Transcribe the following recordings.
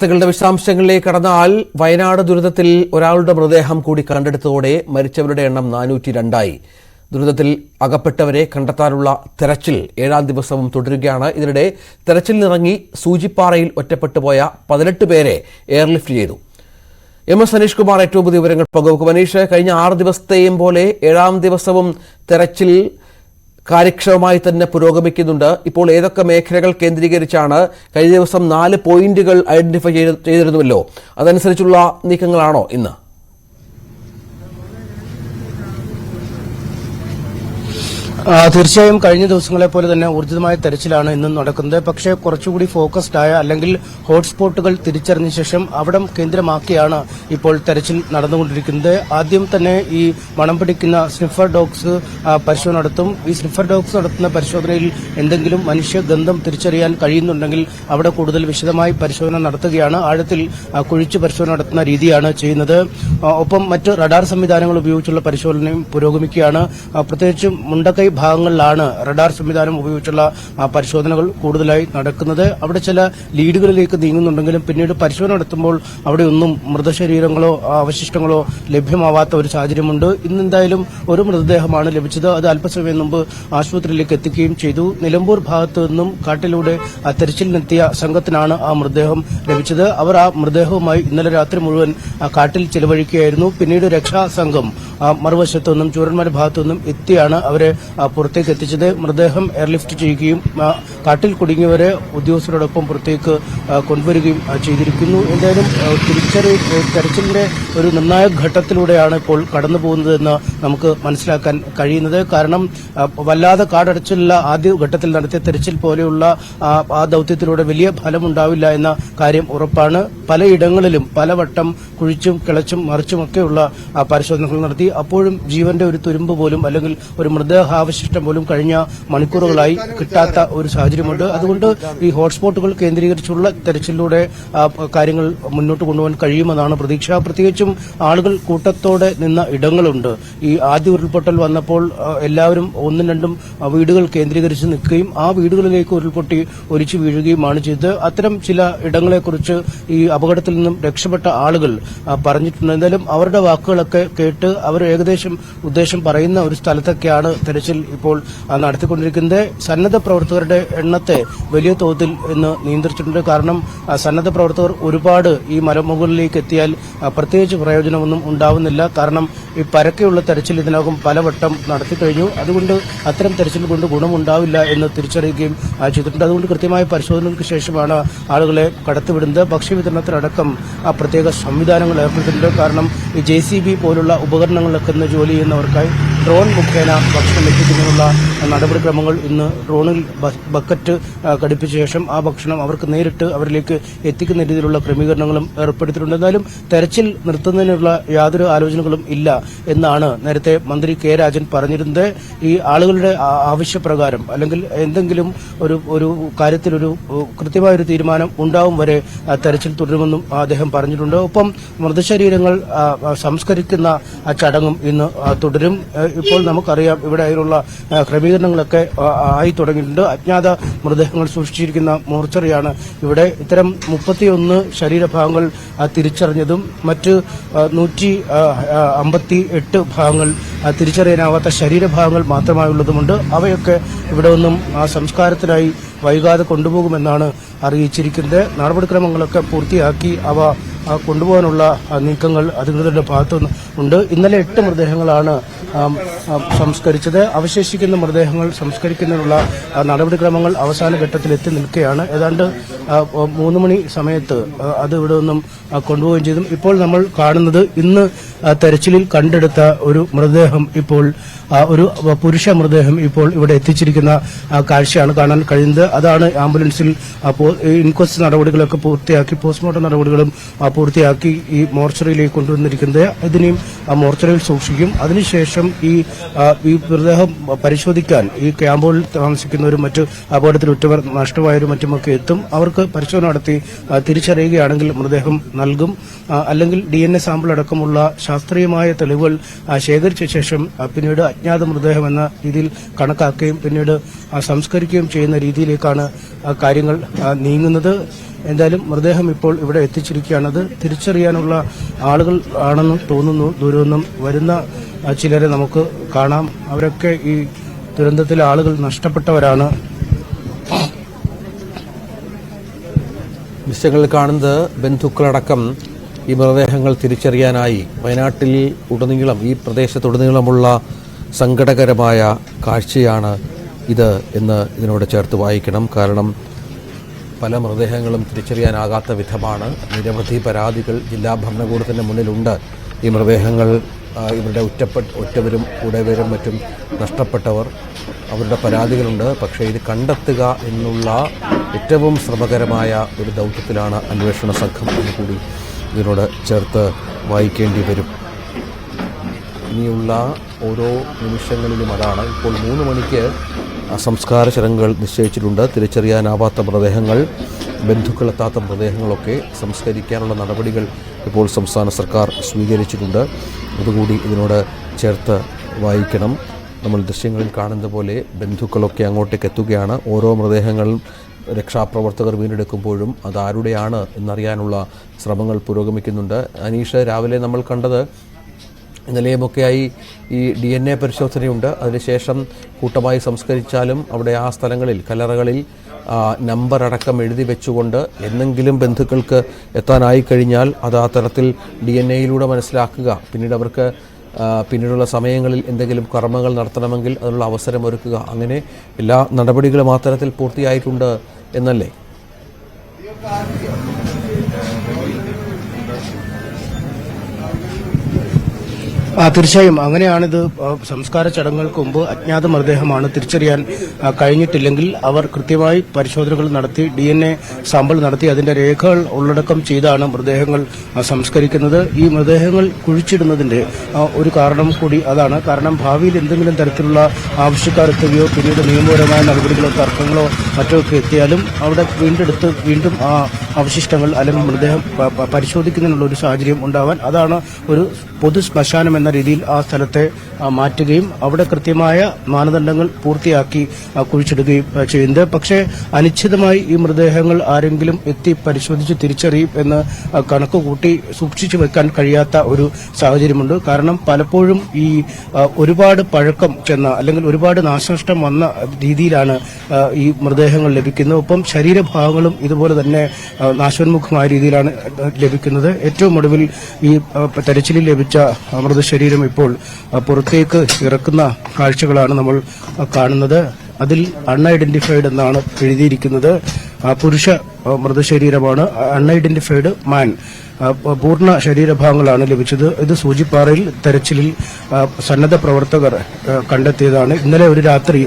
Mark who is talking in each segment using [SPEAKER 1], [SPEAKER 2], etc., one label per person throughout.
[SPEAKER 1] വാർത്തകളുടെ വിശദാംശങ്ങളിലേക്ക് കടന്നാൽ വയനാട് ദുരിതത്തിൽ ഒരാളുടെ മൃതദേഹം കൂടി കണ്ടെടുത്തതോടെ മരിച്ചവരുടെ എണ്ണം നാനൂറ്റി രണ്ടായി ദുരിതത്തിൽ അകപ്പെട്ടവരെ കണ്ടെത്താനുള്ള തെരച്ചിൽ ഏഴാം ദിവസവും തുടരുകയാണ്. ഇതിനിടെ തെരച്ചിലിനിറങ്ങി സൂചിപ്പാറയിൽ ഒറ്റപ്പെട്ടുപോയ പതിനെട്ട് പേരെ എയർലിഫ്റ്റ് ചെയ്തു. എം എസ് അനീഷ് കുമാർ ഏറ്റവും പുതിയ വിവരങ്ങൾ പങ്കുവെക്കും അനീഷ് കഴിഞ്ഞ ആറ് ദിവസത്തെയും പോലെ ഏഴാം ദിവസവും തെരച്ചിൽ കാര്യക്ഷമമായി തന്നെ പുരോഗമിക്കുന്നുണ്ട്. ഇപ്പോൾ ഏതൊക്കെ മേഖലകൾ കേന്ദ്രീകരിച്ചാണ് കഴിഞ്ഞ ദിവസം നാല് പോയിന്റുകൾ ഐഡന്റിഫൈ ചെയ്ത് ചെയ്തിരുന്നുവല്ലോ? അതനുസരിച്ചുള്ള നീക്കങ്ങളാണോ ഇന്ന്
[SPEAKER 2] ആ, തീർച്ചയായും കഴിഞ്ഞ ദിവസങ്ങളെ പോലെ തന്നെ ഊർജിതമായ തെരച്ചിലാണ് ഇന്നും നടക്കുന്നത്. പക്ഷേ കുറച്ചുകൂടി ഫോക്കസ്ഡ് ആയ അല്ലെങ്കിൽ ഹോട്ട്സ്പോട്ടുകൾ തിരിച്ചറിഞ്ഞ ശേഷം അവിടം കേന്ദ്രമാക്കിയാണ് ഇപ്പോൾ തെരച്ചിൽ നടന്നുകൊണ്ടിരിക്കുന്നത്. ആദ്യം തന്നെ ഈ മണം പിടിക്കുന്ന സ്നിഫർ ഡോഗ്സ് പരിശോധന നടത്തും. ഈ സ്നിഫർ ഡോഗ്സ് നടത്തുന്ന പരിശോധനയിൽ എന്തെങ്കിലും മനുഷ്യ ഗന്ധം തിരിച്ചറിയാൻ കഴിയുന്നുണ്ടെങ്കിൽ അവിടെ കൂടുതൽ വിശദമായി പരിശോധന നടത്തുകയാണ്. ആഴത്തിൽ കുഴിച്ച് പരിശോധന നടത്തുന്ന രീതിയാണ് ചെയ്യുന്നത്. ഒപ്പം മറ്റ് റഡാർ സംവിധാനങ്ങൾ ഉപയോഗിച്ചുള്ള പരിശോധനയും പുരോഗമിക്കുകയാണ്. പ്രത്യേകിച്ചും മുണ്ടക്കൈ ഭാഗങ്ങളിലാണ് റഡാർ സംവിധാനം ഉപയോഗിച്ചുള്ള പരിശോധനകൾ കൂടുതലായി നടക്കുന്നത്. അവിടെ ചില ലീഡുകളിലേക്ക് നീങ്ങുന്നുണ്ടെങ്കിലും പിന്നീട് പരിശോധന നടത്തുമ്പോൾ അവിടെ ഒന്നും മൃതശരീരങ്ങളോ അവശിഷ്ടങ്ങളോ ലഭ്യമാവാത്ത ഒരു സാഹചര്യമുണ്ട്. ഇന്ന് എന്തായാലും ഒരു മൃതദേഹമാണ് ലഭിച്ചത്. അത് അല്പസമയം മുമ്പ് ആശുപത്രിയിലേക്ക് എത്തിക്കുകയും ചെയ്തു. നിലമ്പൂർ ഭാഗത്തു നിന്നും കാട്ടിലൂടെ തെരച്ചിലിനെത്തിയ സംഘത്തിനാണ് ആ മൃതദേഹം ലഭിച്ചത്. അവർ ആ മൃതദേഹവുമായി ഇന്നലെ രാത്രി മുഴുവൻ കാട്ടിൽ ചെലവഴിക്കുകയായിരുന്നു. പിന്നീട് രക്ഷാസംഘം മറുവശത്തു നിന്നും ചൂരന്മാരുടെ ഭാഗത്തു നിന്നും എത്തിയാണ് അവരെ പുറത്തേക്ക് എത്തിച്ചത്. മൃതദേഹം എയർലിഫ്റ്റ് ചെയ്യുകയും കാട്ടിൽ കുടുങ്ങിയവരെ ഉദ്യോഗസ്ഥരോടൊപ്പം പുറത്തേക്ക് കൊണ്ടുവരികയും ചെയ്തിരിക്കുന്നു. എന്തായാലും തിരിച്ചറി തെരച്ചിലിന്റെ ഒരു നിർണായക ഘട്ടത്തിലൂടെയാണ് ഇപ്പോൾ കടന്നു പോകുന്നതെന്ന് നമുക്ക് മനസ്സിലാക്കാൻ കഴിയുന്നത്. കാരണം വല്ലാതെ കാടടച്ചിലുള്ള ആദ്യ ഘട്ടത്തിൽ നടത്തിയ തെരച്ചിൽ പോലെയുള്ള ആ, ദൌത്യത്തിലൂടെ വലിയ ഫലമുണ്ടാവില്ല എന്ന കാര്യം ഉറപ്പാണ്. പലയിടങ്ങളിലും പലവട്ടം കുഴിച്ചും കിളച്ചും മറിച്ചുമൊക്കെയുള്ള പരിശോധനകൾ നടത്തി. അപ്പോഴും ജീവന്റെ ഒരു തുരുമ്പ് പോലും അല്ലെങ്കിൽ ഒരു മൃതദേഹാവശിഷ്ടം പോലും കഴിഞ്ഞ മണിക്കൂറുകളായി കിട്ടാത്ത ഒരു സാഹചര്യമുണ്ട്. അതുകൊണ്ട് ഈ ഹോട്ട്സ്പോട്ടുകൾ കേന്ദ്രീകരിച്ചുള്ള തെരച്ചിലൂടെ കാര്യങ്ങൾ മുന്നോട്ട് കൊണ്ടുപോകാൻ കഴിയുമെന്നാണ് പ്രതീക്ഷ. പ്രത്യേകിച്ചും ആളുകൾ കൂട്ടത്തോടെ നിന്ന ഇടങ്ങളുണ്ട്. ഈ ആദ്യ ഉരുൾപൊട്ടൽ വന്നപ്പോൾ എല്ലാവരും ഒന്നും രണ്ടും വീടുകൾ കേന്ദ്രീകരിച്ച് നിൽക്കുകയും ആ വീടുകളിലേക്ക് ഉരുൾപൊട്ടി ഒലിച്ചു വീഴുകയുമാണ് ചെയ്തത്. അത്തരം ചില ഇടങ്ങളെക്കുറിച്ച് ഈ അപകടത്തിൽ നിന്നും രക്ഷപ്പെട്ട ആളുകൾ പറഞ്ഞിട്ടുണ്ട്. എന്തായാലും അവരുടെ വാക്കുകളൊക്കെ കേട്ട് അവർ ഏകദേശം ഉദ്ദേശം പറയുന്ന ഒരു സ്ഥലത്തൊക്കെയാണ് തെരച്ചിൽ ഇപ്പോൾ നടത്തിക്കൊണ്ടിരിക്കുന്നത്. സന്നദ്ധ പ്രവർത്തകരുടെ എണ്ണത്തെ വലിയ തോതിൽ ഇന്ന് നിയന്ത്രിച്ചിട്ടുണ്ട്. കാരണം സന്നദ്ധ പ്രവർത്തകർ ഒരുപാട് ഈ മലമുകളിലേക്ക് എത്തിയാൽ പ്രത്യേകിച്ച് പ്രയോജനമൊന്നും ഉണ്ടാവുന്നില്ല. കാരണം ഈ പരക്കെയുള്ള തെരച്ചിൽ ഇതിനകം പലവട്ടം നടത്തി കഴിഞ്ഞു. അതുകൊണ്ട് അത്തരം തെരച്ചിൽ കൊണ്ട് ഗുണമുണ്ടാവില്ല എന്ന് തിരിച്ചറിയുകയും ചെയ്തിട്ടുണ്ട്. അതുകൊണ്ട് കൃത്യമായ പരിശോധനകൾക്ക് ശേഷമാണ് ആളുകളെ കടത്തിവിടുന്നത്. ഭക്ഷ്യവിതരണത്തിനടക്കം ആ പ്രത്യേക സംവിധാനങ്ങൾ ഏർപ്പെടുത്തിയിട്ടുണ്ട്. കാരണം ഈ ജെ പോലുള്ള ഉപകരണങ്ങളിലൊക്കെ ജോലി ചെയ്യുന്നവർക്കായി ഡ്രോൺ മുഖേന ഭക്ഷണം എത്തിക്കുന്നതിനുള്ള നടപടിക്രമങ്ങൾ ഇന്ന് ഡ്രോണിൽ ബക്കറ്റ് ഘടിപ്പിച്ച ശേഷം ആ ഭക്ഷണം അവർക്ക് നേരിട്ട് അവരിലേക്ക് എത്തിക്കുന്ന രീതിയിലുള്ള ക്രമീകരണങ്ങളും ഏർപ്പെടുത്തിയിട്ടുണ്ട്. എന്നാലും തെരച്ചിൽ നിർത്തുന്നതിനുള്ള യാതൊരു ആലോചനകളും ഇല്ല എന്നാണ് നേരത്തെ മന്ത്രി കെ രാജൻ പറഞ്ഞിരുന്നത്. ഈ ആളുകളുടെ ആവശ്യപ്രകാരം അല്ലെങ്കിൽ എന്തെങ്കിലും ഒരു ഒരു കാര്യത്തിലൊരു കൃത്യമായൊരു തീരുമാനം ഉണ്ടാവും വരെ തെരച്ചിൽ തുടരുമെന്നും അദ്ദേഹം പറഞ്ഞിട്ടുണ്ട്. ഒപ്പം മൃതശരീരങ്ങൾ സംസ്കരിക്കുന്ന ചടങ്ങും ഇന്ന് തുടരും. ഇപ്പോൾ നമുക്കറിയാം ഇവിടെ അതിനുള്ള ക്രമീകരണങ്ങളൊക്കെ ആയി തുടങ്ങിയിട്ടുണ്ട്. അജ്ഞാത മൃതദേഹങ്ങൾ സൂക്ഷിച്ചിരിക്കുന്ന മോർച്ചറിയാണ് ഇവിടെ. ഇത്തരം മുപ്പത്തിയൊന്ന് ശരീരഭാഗങ്ങൾ തിരിച്ചറിഞ്ഞതും മറ്റ് നൂറ്റി അമ്പത്തി എട്ട് ഭാഗങ്ങൾ തിരിച്ചറിയാനാവാത്ത ശരീരഭാഗങ്ങൾ മാത്രമായുള്ളതുമുണ്ട്. അവയൊക്കെ ഇവിടെ ആ, സംസ്കാരത്തിനായി വൈകാതെ കൊണ്ടുപോകുമെന്നാണ് അറിയിച്ചിരിക്കുന്നത്. നടപടിക്രമങ്ങളൊക്കെ പൂർത്തിയാക്കി അവ കൊണ്ടുപോകാനുള്ള നീക്കങ്ങൾ അധികൃതരുടെ ഭാഗത്തു ഉണ്ട്. ഇന്നലെ എട്ട് മൃതദേഹങ്ങളാണ് സംസ്കരിച്ചത്. അവശേഷിക്കുന്ന മൃതദേഹങ്ങൾ സംസ്കരിക്കുന്നതിനുള്ള നടപടിക്രമങ്ങൾ അവസാന ഘട്ടത്തിൽ എത്തി നിൽക്കുകയാണ്. ഏതാണ്ട് മൂന്ന് മണി സമയത്ത് അത് ഇവിടെ നിന്നും കൊണ്ടുപോവുകയും ചെയ്തു. ഇപ്പോൾ നമ്മൾ കാണുന്നത് ഇന്ന് തെരച്ചിലിൽ കണ്ടെടുത്ത ഒരു മൃതദേഹം ഇപ്പോൾ ഒരു പുരുഷ മൃതദേഹം ഇപ്പോൾ ഇവിടെ എത്തിച്ചിരിക്കുന്ന കാഴ്ചയാണ് കാണാൻ കഴിയുന്നത്. അതാണ് ആംബുലൻസിൽ ഇൻക്വസ്റ്റ് നടപടികളൊക്കെ പൂർത്തിയാക്കി പോസ്റ്റ്മോർട്ടം നടപടികളും പൂർത്തിയാക്കി ഈ മോർച്ചറിയിലേക്ക് കൊണ്ടുവന്നിരിക്കുന്നത്. ഇതിനെയും മോർച്ചറിയിൽ സൂക്ഷിക്കും. അതിനുശേഷം ഈ മൃതദേഹം പരിശോധിക്കാൻ ഈ ക്യാമ്പുകളിൽ താമസിക്കുന്നവരും മറ്റ് അപകടത്തിൽ ഉറ്റവർ നഷ്ടമായവരും മറ്റുമൊക്കെ എത്തും. അവർക്ക് പരിശോധന നടത്തി തിരിച്ചറിയുകയാണെങ്കിൽ മൃതദേഹം നൽകും. അല്ലെങ്കിൽ ഡി എൻ എ സാമ്പിൾ അടക്കമുള്ള ശാസ്ത്രീയമായ തെളിവുകൾ ശേഖരിച്ച ശേഷം പിന്നീട് അജ്ഞാത മൃതദേഹം എന്ന രീതിയിൽ കണക്കാക്കുകയും പിന്നീട് സംസ്കരിക്കുകയും ചെയ്യുന്ന രീതിയിലേക്കാണ് കാര്യങ്ങൾ നീങ്ങുന്നത്. എന്തായാലും മൃതദേഹം ഇപ്പോൾ ഇവിടെ എത്തിച്ചിരിക്കുകയാണത് തിരിച്ചറിയാനുള്ള ആളുകൾ ആണെന്ന് തോന്നുന്നു. ദൂരമൊന്നും വരുന്ന ചിലരെ നമുക്ക് കാണാം. അവരൊക്കെ ഈ ദുരന്തത്തിലെ ആളുകൾ നഷ്ടപ്പെട്ടവരാണ്.
[SPEAKER 1] ദൃശ്യങ്ങളിൽ കാണുന്നത് ബന്ധുക്കളടക്കം ഈ മൃതദേഹങ്ങൾ തിരിച്ചറിയാനായി വയനാട്ടിൽ ഉടനീളം ഈ പ്രദേശത്തുടനീളമുള്ള സങ്കടകരമായ കാഴ്ചയാണ് ഇത് എന്ന് ഇതിനോട് ചേർത്ത് വായിക്കണം. കാരണം പല മൃതദേഹങ്ങളും തിരിച്ചറിയാനാകാത്ത വിധമാണ് നിരവധി പരാതികൾ ജില്ലാ ഭരണകൂടത്തിന്റെ മുന്നിലുണ്ട്. ഈ മൃതദേഹങ്ങൾ ഇവരുടെ ഒറ്റപ്പെട്ട ഒറ്റവരും കൂടെവരും മറ്റും നഷ്ടപ്പെട്ടവർ അവരുടെ പരാതികളുണ്ട്. പക്ഷേ ഇത് കണ്ടെത്തുക എന്നുള്ള ഏറ്റവും ശ്രമകരമായ ഒരു ദൗത്യത്തിലാണ് അന്വേഷണ സംഘം എന്നുകൂടി ഇതിനോട് ചേർത്ത് വായിക്കേണ്ടി വരും. ഇനിയുള്ള ഓരോ നിമിഷങ്ങളിലും അതാണ് ഇപ്പോൾ മൂന്ന് മണിക്ക് സംസ്കാര ചടങ്ങുകൾ നിശ്ചയിച്ചിട്ടുണ്ട്. തിരിച്ചറിയാനാവാത്ത മൃതദേഹങ്ങൾ ബന്ധുക്കളെത്താത്ത മൃതദേഹങ്ങളൊക്കെ സംസ്കരിക്കാനുള്ള നടപടികൾ ഇപ്പോൾ സംസ്ഥാന സർക്കാർ സ്വീകരിച്ചിട്ടുണ്ട്. അതുകൂടി ഇതിനോട് ചേർത്ത് വായിക്കണം. നമ്മൾ ദൃശ്യങ്ങളിൽ കാണുന്ന പോലെ ബന്ധുക്കളൊക്കെ അങ്ങോട്ടേക്ക് എത്തുകയാണ്. ഓരോ മൃതദേഹങ്ങളും രക്ഷാപ്രവർത്തകർ വീണ്ടെടുക്കുമ്പോഴും അതാരുടെയാണ് എന്നറിയാനുള്ള ശ്രമങ്ങൾ പുരോഗമിക്കുന്നുണ്ട്. അനീഷ് രാവിലെ നമ്മൾ കണ്ടത് ഇന്നലെയുമൊക്കെയായി ഈ ഡി എൻ എ പരിശോധനയുണ്ട്. അതിനുശേഷം കൂട്ടമായി സംസ്കരിച്ചാലും അവിടെ ആ സ്ഥലങ്ങളിൽ കലറകളിൽ നമ്പർ അടക്കം എഴുതി വെച്ചുകൊണ്ട് എന്നെങ്കിലും ബന്ധുക്കൾക്ക് എത്താനായി കഴിഞ്ഞാൽ അത് ആ തരത്തിൽ ഡി എൻ എയിലൂടെ മനസ്സിലാക്കുക. പിന്നീട് അവർക്ക് പിന്നീടുള്ള സമയങ്ങളിൽ എന്തെങ്കിലും കർമ്മങ്ങൾ നടത്തണമെങ്കിൽ അതിനുള്ള അവസരം ഒരുക്കുക. അങ്ങനെ എല്ലാ നടപടികളും ആ തരത്തിൽ പൂർത്തിയായിട്ടുണ്ട് എന്നല്ലേ?
[SPEAKER 2] തീർച്ചയായും അങ്ങനെയാണിത്. സംസ്കാര ചടങ്ങുകൾക്ക് മുമ്പ് അജ്ഞാത മൃതദേഹമാണ് തിരിച്ചറിയാൻ കഴിഞ്ഞിട്ടില്ലെങ്കിൽ അവർ കൃത്യമായി പരിശോധനകൾ നടത്തി ഡി എൻ എ സാമ്പിൾ നടത്തി അതിന്റെ രേഖകൾ ഉള്ളടക്കം ചെയ്താണ് മൃതദേഹങ്ങൾ സംസ്കരിക്കുന്നത്. ഈ മൃതദേഹങ്ങൾ കുഴിച്ചിടുന്നതിന്റെ ഒരു കാരണം കൂടി അതാണ്. കാരണം ഭാവിയിൽ എന്തെങ്കിലും തരത്തിലുള്ള ആവശ്യക്കാർ എത്തുകയോ പിന്നീട് നിയമപരമായ നടപടികളോ തർക്കങ്ങളോ മറ്റോ ഒക്കെ എത്തിയാലും അവിടെ വീണ്ടെടുത്ത് വീണ്ടും ആ അവശിഷ്ടങ്ങൾ അല്ലെങ്കിൽ മൃതദേഹം പരിശോധിക്കുന്നതിനുള്ള ഒരു സാഹചര്യം ഉണ്ടാവാൻ അതാണ് ഒരു പൊതു ശ്മശാനം എന്ന രീതിയിൽ ആ സ്ഥലത്തെ മാറ്റുകയും അവിടെ കൃത്യമായ മാനദണ്ഡങ്ങൾ പൂർത്തിയാക്കി കുഴിച്ചിടുകയും ചെയ്യുന്നത്. പക്ഷേ അനിശ്ചിതമായി ഈ മൃതദേഹങ്ങൾ ആരെങ്കിലും എത്തി പരിശോധിച്ച് തിരിച്ചറിയും എന്ന് കണക്ക് കൂട്ടി സൂക്ഷിച്ചു വെക്കാൻ കഴിയാത്ത ഒരു സാഹചര്യമുണ്ട്. കാരണം പലപ്പോഴും ഈ ഒരുപാട് പഴക്കം ചെന്ന അല്ലെങ്കിൽ ഒരുപാട് നാശനഷ്ടം വന്ന രീതിയിലാണ് ഈ മൃതദേഹങ്ങൾ ലഭിക്കുന്നത്. ഒപ്പം ശരീരഭാഗങ്ങളും ഇതുപോലെ തന്നെ നാശോന്മുഖമായ രീതിയിലാണ് ലഭിക്കുന്നത്. ഏറ്റവും ഒടുവിൽ ഈ തെരച്ചിലിൽ ലഭിച്ച മൃതശരീരം ഇപ്പോൾ ആ, പുറത്തേക്ക് ഇറക്കുന്ന കാഴ്ചകളാണ് നമ്മൾ കാണുന്നത്. അതിൽ അൺഐഡന്റിഫൈഡ് എന്നാണ് എഴുതിയിരിക്കുന്നത്. പുരുഷ മൃതശരീരമാണ് അൺഐഡന്റിഫൈഡ് മാൻ പൂർണ ശരീരഭാഗങ്ങളാണ് ലഭിച്ചത്. ഇത് സൂചിപ്പാറയിൽ തെരച്ചിലിൽ സന്നദ്ധ പ്രവർത്തകർ കണ്ടെത്തിയതാണ്. ഇന്നലെ ഒരു രാത്രി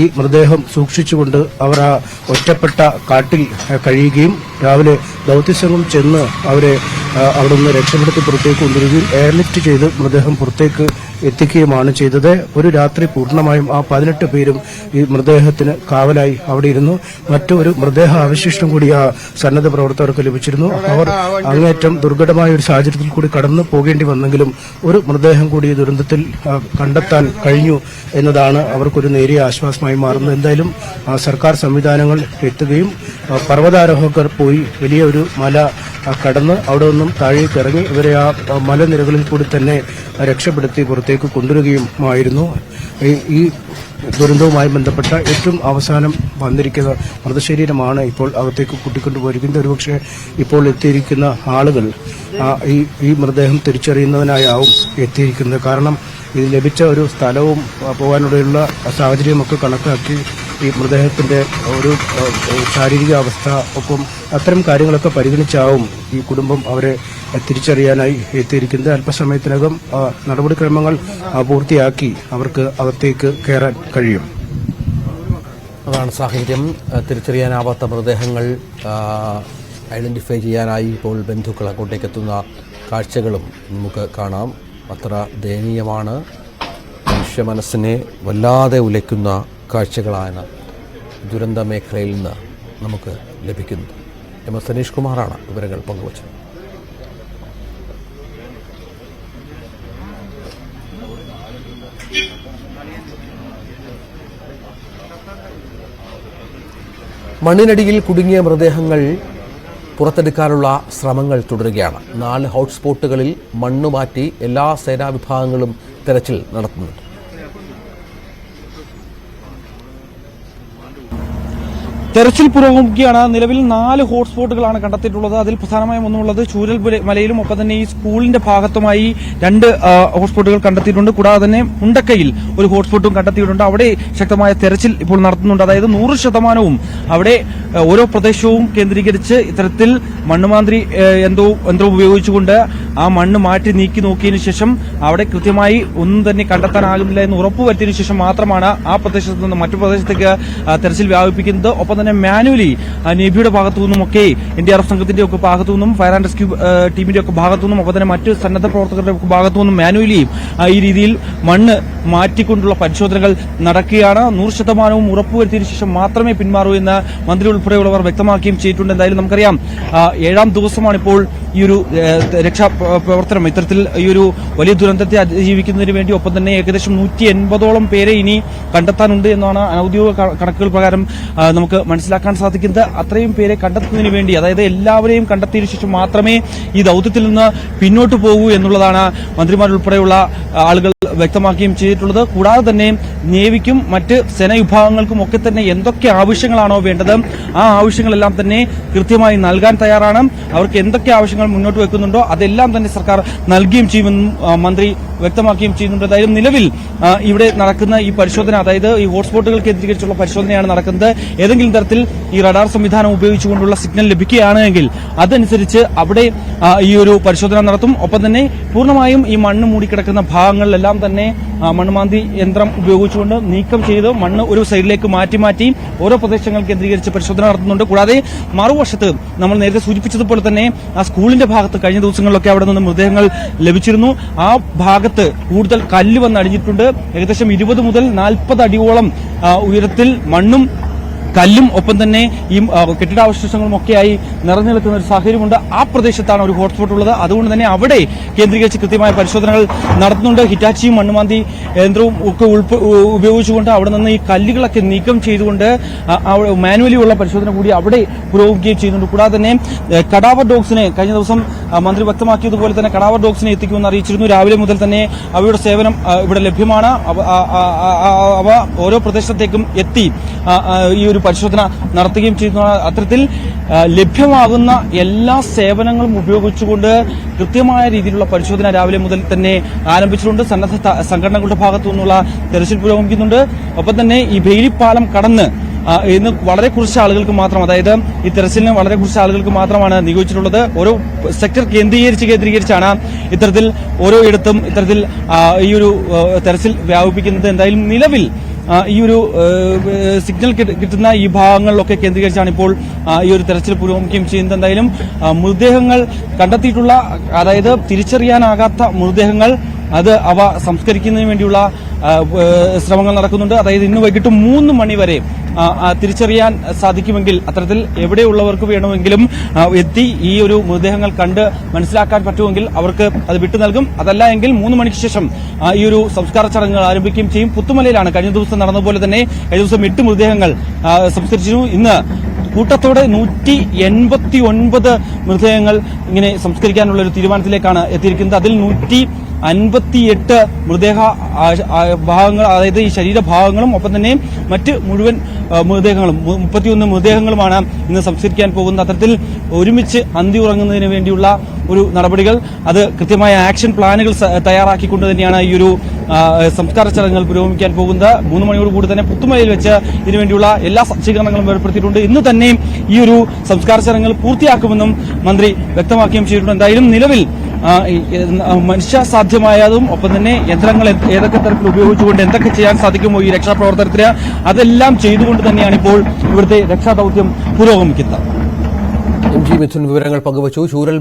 [SPEAKER 2] ഈ മൃതദേഹം സൂക്ഷിച്ചുകൊണ്ട് അവർ ആ ഒറ്റപ്പെട്ട കാട്ടിൽ കഴിയുകയും രാവിലെ ദൗത്യസംഘം ചെന്ന് അവരെ അവിടെ നിന്ന് രക്ഷപ്പെടുത്തി പുറത്തേക്ക് കൊണ്ടുവരികയും എയർലിഫ്റ്റ് ചെയ്ത് മൃതദേഹം പുറത്തേക്ക് എത്തിക്കുകയുമാണ് ചെയ്തത്. ഒരു രാത്രി പൂർണമായും ആ പതിനെട്ട് പേരും ഈ മൃതദേഹത്തിന് കാവലായി അവിടെ ഇരുന്നു മറ്റൊരു മൃതദേഹ അവശിഷ്ടം കൂടി ആ സന്നദ്ധ പ്രവർത്തകർക്ക് ലഭിച്ചിരുന്നു. അവർ അങ്ങേറ്റം ദുർഘടമായ ഒരു സാഹചര്യത്തിൽ കൂടി കടന്നു പോകേണ്ടി വന്നെങ്കിലും ഒരു മൃതദേഹം കൂടി ഈ ദുരന്തത്തിൽ കണ്ടെത്താൻ കഴിഞ്ഞു എന്നതാണ് അവർക്കൊരു നേരിയ ആശ്വാസമായി മാറുന്നത്. എന്തായാലും സർക്കാർ സംവിധാനങ്ങൾ എത്തുകയും പർവതാരോഹകർ പോയി വലിയ ഒരു മല കടന്ന് അവിടെ നിന്നും താഴേക്ക് ഇറങ്ങി ഇവരെ ആ മലനിരകളിൽ കൂടി തന്നെ രക്ഷപ്പെടുത്തി പുറത്തേക്ക് കൊണ്ടുവരികയുമായിരുന്നു. ഈ- ദുരന്തവുമായി ബന്ധപ്പെട്ട ഏറ്റവും അവസാനം വന്നിരിക്കുന്ന മൃതശരീരമാണ് ഇപ്പോൾ അകത്തേക്ക് കൂട്ടിക്കൊണ്ടുപോയിരിക്കുന്നത്. ഒരുപക്ഷെ ഇപ്പോൾ എത്തിയിരിക്കുന്ന ആളുകൾ ഈ ഈ മൃതദേഹം തിരിച്ചറിയുന്നതിനായാവും എത്തിയിരിക്കുന്നത്. കാരണം ഇത് ലഭിച്ച ഒരു സ്ഥലവും പോകാനുള്ള സാഹചര്യമൊക്കെ കണക്കാക്കി ഈ മൃതദേഹത്തിന്റെ ഒരു ശാരീരിക അവസ്ഥ ഒപ്പം അത്തരം കാര്യങ്ങളൊക്കെ പരിഗണിച്ചാവും ഈ കുടുംബം അവരെ തിരിച്ചറിയാനായി എത്തിയിരിക്കുന്നത്. അല്പസമയത്തിനകം നടപടിക്രമങ്ങൾ പൂർത്തിയാക്കി അവർക്ക് അകത്തേക്ക് കയറാൻ കഴിയും.
[SPEAKER 1] അതാണ് സാഹചര്യം. തിരിച്ചറിയാനാവാത്ത മൃതദേഹങ്ങൾ ഐഡന്റിഫൈ ചെയ്യാനായി ഇപ്പോൾ ബന്ധുക്കൾ അങ്ങോട്ടേക്ക് എത്തുന്ന കാഴ്ചകളും നമുക്ക് കാണാം. അത്ര ദയനീയമാണ്. മനുഷ്യ മനസ്സിനെ വല്ലാതെ ഉലയ്ക്കുന്ന കാഴ്ചകളാണ് ദുരന്ത മേഖലയിൽ നിന്ന് നമുക്ക് ലഭിക്കുന്നത്. എം. എസ്. സനീഷ് കുമാറാണ് വിവരങ്ങൾ പങ്കുവച്ചത്. മണ്ണിനടിയിൽ കുടുങ്ങിയ മൃതദേഹങ്ങൾ പുറത്തെടുക്കാനുള്ള ശ്രമങ്ങൾ തുടരുകയാണ്. നാല് ഹോട്ട്സ്പോട്ടുകളിൽ മണ്ണ് മാറ്റി എല്ലാ സേനാ വിഭാഗങ്ങളും തെരച്ചിൽ നടത്തുന്നുണ്ട്.
[SPEAKER 3] തെരച്ചിൽ പുരോഗമിക്കുകയാണ്. നിലവിൽ നാല് ഹോട്ട്സ്പോട്ടുകളാണ് കണ്ടെത്തിയിട്ടുള്ളത്. അതിൽ പ്രധാനമായും ഒന്നുള്ളത് ചൂരൽ മലയിലും ഒപ്പം തന്നെ ഈ സ്കൂളിന്റെ ഭാഗത്തുമായി രണ്ട് ഹോട്ട്സ്പോട്ടുകൾ കണ്ടെത്തിയിട്ടുണ്ട്. കൂടാതെ തന്നെ മുണ്ടക്കയിൽ ഒരു ഹോട്ട്സ്പോട്ടും കണ്ടെത്തിയിട്ടുണ്ട്. അവിടെ ശക്തമായ തെരച്ചിൽ ഇപ്പോൾ നടത്തുന്നുണ്ട്. അതായത് നൂറ് ശതമാനവും അവിടെ ഓരോ പ്രദേശവും കേന്ദ്രീകരിച്ച് ഇത്തരത്തിൽ മണ്ണുമാന്ത്രി എന്തോ യന്ത്രവും ഉപയോഗിച്ചുകൊണ്ട് ആ മണ്ണ് മാറ്റി നീക്കി നോക്കിയതിനു ശേഷം അവിടെ കൃത്യമായി ഒന്നും തന്നെ കണ്ടെത്താനാകുന്നില്ല എന്ന് ഉറപ്പുവരുത്തിയതിനു ശേഷം മാത്രമാണ് ആ പ്രദേശത്ത് നിന്ന് മറ്റു പ്രദേശത്തേക്ക് തെരച്ചിൽ വ്യാപിപ്പിക്കുന്നത്. ഒപ്പം തന്നെ മാനുവലി നേവിയുടെ ഭാഗത്തു നിന്നും ഒക്കെ എൻ ഡി ആർ എഫ് സംഘത്തിന്റെ ഒക്കെ ഭാഗത്തു നിന്നും ഫയർ ആൻഡ് റെസ്ക്യൂ ടീമിന്റെ ഒക്കെ ഭാഗത്തു നിന്നും ഒപ്പം തന്നെ മറ്റ് സന്നദ്ധ പ്രവർത്തകരുടെ ഒക്കെ ഭാഗത്തു നിന്നും മാനുവലിയും ഈ രീതിയിൽ മണ്ണ് മാറ്റിക്കൊണ്ടുള്ള പരിശോധനകൾ നടക്കുകയാണ്. നൂറ് ശതമാനവും ഉറപ്പുവരുത്തിയതിനു ശേഷം മാത്രമേ പിന്മാറൂ എന്ന് മന്ത്രി ഉൾപ്പെടെയുള്ളവർ വ്യക്തമാക്കുകയും ചെയ്തിട്ടുണ്ട്. എന്തായാലും നമുക്കറിയാം ഏഴാം ദിവസമാണ് ഇപ്പോൾ ഈ ഒരു ഏ, രക്ഷാ പ്രവർത്തനം. ഇത്തരത്തിൽ ഈ ഒരു വലിയ ദുരന്തത്തെ അതിജീവിക്കുന്നതിന് വേണ്ടി ഒപ്പം തന്നെ ഏകദേശം നൂറ്റി എൺപതോളം പേരെ ഇനി കണ്ടെത്താനുണ്ട് എന്നാണ് ഔദ്യോഗിക കണക്കുകൾ പ്രകാരം നമുക്ക് മനസ്സിലാക്കാൻ സാധിക്കുന്നത്. അത്രയും പേരെ കണ്ടെത്തുന്നതിന് വേണ്ടി അതായത് എല്ലാവരെയും കണ്ടെത്തിയതിനു ശേഷം മാത്രമേ ഈ ദൌത്യത്തിൽ നിന്ന് പിന്നോട്ട് പോകൂ എന്നുള്ളതാണ് മന്ത്രിമാരുൾപ്പെടെയുള്ള ആളുകൾ വ്യക്തമാക്കുകയും ചെയ്തിട്ടുള്ളത്. കൂടാതെ തന്നെ നേവിക്കും മറ്റ് സേനാവിഭാഗങ്ങൾക്കും ഒക്കെ തന്നെ എന്തൊക്കെ ആവശ്യങ്ങളാണോ വേണ്ടത് ആ ആവശ്യങ്ങളെല്ലാം തന്നെ കൃത്യമായി നൽകാൻ തയ്യാറാണ്. അവർക്ക് എന്തൊക്കെ ആവശ്യങ്ങൾ മുന്നോട്ട് വെക്കുന്നുണ്ടോ അതെല്ലാം തന്നെ സർക്കാർ നൽകുകയും ചെയ്യുമെന്നും മന്ത്രി വ്യക്തമാക്കുകയും ചെയ്യുന്നുണ്ട്. അതായത് നിലവിൽ ഇവിടെ നടക്കുന്ന ഈ പരിശോധന അതായത് ഈ ഹോട്ട്സ്പോട്ടുകൾ കേന്ദ്രീകരിച്ചുള്ള പരിശോധനയാണ് നടക്കുന്നത്. ഏതെങ്കിലും തരത്തിൽ ഈ റഡാർ സംവിധാനം ഉപയോഗിച്ചുകൊണ്ടുള്ള സിഗ്നൽ ലഭിക്കുകയാണെങ്കിൽ അതനുസരിച്ച് അവിടെ ഈ ഒരു പരിശോധന നടത്തും. ഒപ്പം തന്നെ പൂർണമായും ഈ മണ്ണ് മൂടിക്കിടക്കുന്ന ഭാഗങ്ങളിലെല്ലാം തന്നെ മണ്മാന്തി യന്ത്രം ഉപയോഗിച്ചുകൊണ്ട് നീക്കം ചെയ്ത് മണ്ണ് ഒരു സൈഡിലേക്ക് മാറ്റി മാറ്റി ഓരോ പ്രദേശങ്ങൾ കേന്ദ്രീകരിച്ച് പരിശോധന നടത്തുന്നുണ്ട്. കൂടാതെ മറുവശത്ത് നമ്മൾ നേരത്തെ സൂചിപ്പിച്ചതുപോലെ തന്നെ ആ സ്കൂളിന്റെ ഭാഗത്ത് കഴിഞ്ഞ ദിവസങ്ങളിലൊക്കെ അവിടെ നിന്ന് മൃതദേഹങ്ങൾ ലഭിച്ചിരുന്നു. ആ ഭാഗത്ത് കൂടുതൽ കല്ല് വന്ന് അടിഞ്ഞിട്ടുണ്ട്. ഏകദേശം ഇരുപത് മുതൽ നാൽപ്പത് അടിയോളം ഉയരത്തിൽ മണ്ണും കല്ലും ഒപ്പം തന്നെ ഈ കെട്ടിടാവശിഷ്ടങ്ങളും ഒക്കെയായി നിറഞ്ഞു ഒരു സാഹചര്യമുണ്ട്. ആ പ്രദേശത്താണ് ഒരു ഹോട്ട്സ്പോട്ട് ഉള്ളത്. അതുകൊണ്ട് തന്നെ അവിടെ കേന്ദ്രീകരിച്ച് കൃത്യമായ പരിശോധനകൾ നടത്തുന്നുണ്ട്. ഹിറ്റാച്ചിയും മണ്ണുമാന്തി യന്ത്രവും ഒക്കെ ഉപയോഗിച്ചുകൊണ്ട് അവിടെ നിന്ന് ഈ കല്ലുകളൊക്കെ നീക്കം ചെയ്തുകൊണ്ട് മാനുവലി ഉള്ള പരിശോധന കൂടി അവിടെ പുരോഗമിക്കുകയും ചെയ്യുന്നുണ്ട്. കൂടാതെ തന്നെ കടാവർ ഡോഗ്സിനെ കഴിഞ്ഞ ദിവസം മന്ത്രി വ്യക്തമാക്കിയതുപോലെ തന്നെ കടാവർ ഡോഗ്സിനെ എത്തിക്കുമെന്ന് അറിയിച്ചിരുന്നു. രാവിലെ മുതൽ തന്നെ അവയുടെ സേവനം ഇവിടെ ലഭ്യമാണ്. അവ- ഓരോ പ്രദേശത്തേക്കും എത്തി ഈ ഒരു പരിശോധന നടത്തുകയും ചെയ്യുന്ന അത്തരത്തിൽ ലഭ്യമാകുന്ന എല്ലാ സേവനങ്ങളും ഉപയോഗിച്ചുകൊണ്ട് കൃത്യമായ രീതിയിലുള്ള പരിശോധന രാവിലെ മുതൽ തന്നെ ആരംഭിച്ചിട്ടുണ്ട്. സന്നദ്ധ സംഘടനകളുടെ ഭാഗത്തു നിന്നുള്ള തെരച്ചിൽ പുരോഗമിക്കുന്നുണ്ട്. ഒപ്പം തന്നെ ഈ ബെയിലിപ്പാലം കടന്ന് ഇന്ന് വളരെ കുറച്ച് ആളുകൾക്ക് മാത്രം അതായത് ഈ തെരച്ചിലിന് വളരെ കുറച്ച് ആളുകൾക്ക് മാത്രമാണ് നിയോഗിച്ചിട്ടുള്ളത്. ഓരോ സെക്ടർ കേന്ദ്രീകരിച്ച് കേന്ദ്രീകരിച്ചാണ് ഇത്തരത്തിൽ ഓരോ ഇടത്തും ഇത്തരത്തിൽ ഈ ഒരു തെരച്ചിൽ വ്യാപിപ്പിക്കുന്നത്. എന്തായാലും നിലവിൽ ഈ ഒരു സിഗ്നൽ കിട്ടുന്ന ഈ ഭാഗങ്ങളിലൊക്കെ കേന്ദ്രീകരിച്ചാണ് ഇപ്പോൾ ഈ ഒരു തെരച്ചിൽ പുരോഗമിക്കുകയും ചെയ്യുന്നത്. എന്തായാലും മൃതദേഹങ്ങൾ കണ്ടെത്തിയിട്ടുള്ള അതായത് തിരിച്ചറിയാനാകാത്ത മൃതദേഹങ്ങൾ അത് അവ സംസ്കരിക്കുന്നതിന് വേണ്ടിയുള്ള ശ്രമങ്ങൾ നടക്കുന്നുണ്ട്. അതായത് ഇന്ന് വൈകിട്ട് മൂന്ന് മണി വരെ ആ, ആ, തിരിച്ചറിയാൻ സാധിക്കുമെങ്കിൽ അത്തരത്തിൽ എവിടെയുള്ളവർക്ക് വേണമെങ്കിലും എത്തി ഈ ഒരു മൃതദേഹങ്ങൾ കണ്ട് മനസ്സിലാക്കാൻ പറ്റുമെങ്കിൽ അവർക്ക് അത് വിട്ടു നൽകും. അതല്ല എങ്കിൽ മൂന്ന് മണിക്ക് ശേഷം ഈ ഒരു സംസ്കാര ചടങ്ങുകൾ ആരംഭിക്കുകയും ചെയ്യും. പുത്തുമലയിലാണ് കഴിഞ്ഞ ദിവസം നടന്നതുപോലെ തന്നെ കഴിഞ്ഞ ദിവസം എട്ട് മൃതദേഹങ്ങൾ സംസ്കരിച്ചിരുന്നു ഇന്ന് കൂട്ടത്തോടെ നൂറ്റി എൺപത്തി ഒൻപത് മൃതദേഹങ്ങൾ ഇങ്ങനെ സംസ്കരിക്കാനുള്ള ഒരു തീരുമാനത്തിലേക്കാണ് എത്തിയിരിക്കുന്നത്. അതിൽ നൂറ്റി അൻപത്തിയെട്ട് മൃതദേഹ ഭാഗങ്ങൾ അതായത് ഈ ശരീരഭാഗങ്ങളും ഒപ്പം തന്നെ മറ്റ് മുഴുവൻ മൃതദേഹങ്ങളും മുപ്പത്തിയൊന്ന് മൃതദേഹങ്ങളുമാണ് ഇന്ന് സംസ്കരിക്കാൻ പോകുന്നത്. അത്തരത്തിൽ ഒരുമിച്ച് അന്തി ഉറങ്ങുന്നതിന് വേണ്ടിയുള്ള ഒരു നടപടികൾ അത് കൃത്യമായ ആക്ഷൻ പ്ലാനുകൾ തയ്യാറാക്കിക്കൊണ്ട് തന്നെയാണ് ഈ ഒരു സംസ്കാര ചടങ്ങുകൾ പുരോഗമിക്കാൻ പോകുന്നത്. മൂന്ന് മണിയോട് കൂടി തന്നെ പുത്തുമലയിൽ വെച്ച് ഇതിനുവേണ്ടിയുള്ള എല്ലാ സജ്ജീകരണങ്ങളും ഏർപ്പെടുത്തിയിട്ടുണ്ട്. ഇന്ന് തന്നെയും ഈ ഒരു സംസ്കാര ചടങ്ങുകൾ പൂർത്തിയാക്കുമെന്നും മന്ത്രി വ്യക്തമാക്കുകയും ചെയ്തിട്ടുണ്ട്. എന്തായാലും നിലവിൽ മനുഷ്യസാധ്യമായതും ഒപ്പം തന്നെ യന്ത്രങ്ങൾ ഏതൊക്കെ തരത്തിൽ ഉപയോഗിച്ചുകൊണ്ട് എന്തൊക്കെ ചെയ്യാൻ സാധിക്കുമോ ഈ രക്ഷാപ്രവർത്തനത്തിന് അതെല്ലാം ചെയ്തുകൊണ്ട് തന്നെയാണ് ഇപ്പോൾ ഇവിടുത്തെ രക്ഷാദൌത്യം പുരോഗമിക്കുന്നത്.
[SPEAKER 1] എം ജി മിഥുൻ വിവരങ്ങൾ പങ്കുവച്ചു. ചൂരൽ